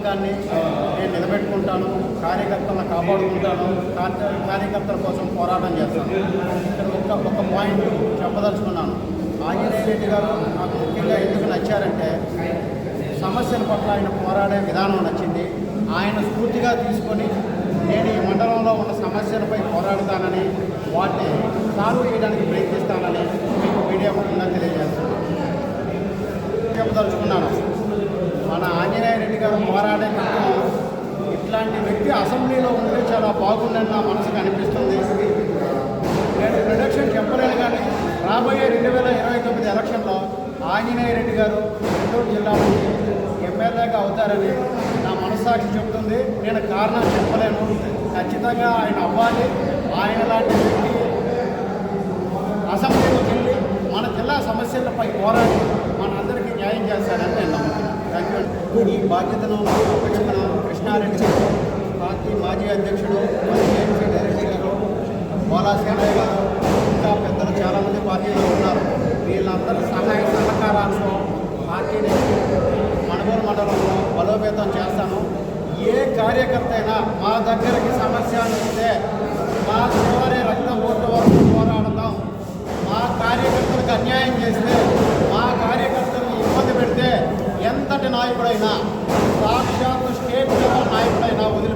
నమ్మకాన్ని నేను నిలబెట్టుకుంటాను కార్యకర్తలను కాపాడుకుంటాను కార్య- కార్యకర్తల కోసం పోరాటం చేస్తాను. ఇక్కడ ఒక ఒక పాయింట్ చెప్పదలుచుకున్నాను. ఆంజనేయ రెడ్డి గారు నాకు ముఖ్యంగా ఎందుకు నచ్చారంటే సమస్యల పట్ల ఆయన పోరాడే విధానం నచ్చింది. ఆయన స్ఫూర్తిగా తీసుకొని నేను ఈ మండలంలో ఉన్న సమస్యలపై పోరాడతానని వాటిని సాల్వ్ చేయడానికి ప్రయత్నిస్తానని మీకు మీడియా ముఖ్యంగా తెలియజేస్తున్నాను. చెప్పదలుచుకున్నాను. మన ఆంజనేయ రెడ్డి గారు పోరాడే ఇట్లాంటి వ్యక్తి అసెంబ్లీలో ఉంటే చాలా బాగుందని నా మనసుకు అనిపిస్తుంది. నేను ప్రొడక్షన్ చెప్పలేను కానీ రాబోయే రెండు వేల ఇరవై తొమ్మిది ఎలక్షన్లో ఆంజనేయ రెడ్డి గారు గుంటూరు జిల్లా నుంచి ఎమ్మెల్యేగా అవుతారని నా మనస్సాక్షి చెబుతుంది నేను కారణం చెప్పలేను. ఖచ్చితంగా ఆయన అవ్వాలి. ఆయన లాంటి వ్యక్తి అసెంబ్లీలోకి వెళ్ళి మన జిల్లా సమస్యలపై పోరాడి ఈ బాధ్యతను అప్పగించిన కృష్ణారెడ్డి పార్టీ మాజీ అధ్యక్షుడు ఏఎంసీ డైరెక్టర్ గారు బోలా సేనయ్య గారు ఇంకా పెద్దలు చాలామంది పార్టీలో ఉన్నారు. వీళ్ళందరి సహాయ సహకారాలతో పార్టీని మణబూరు మండలంలో బలోపేతం చేస్తాను. ఏ కార్యకర్త అయినా మా దగ్గరికి సమస్య నాయకుడైనా సాక్షాత్ స్టేట్ లెవెల్ నాయకుడైనా వదిలి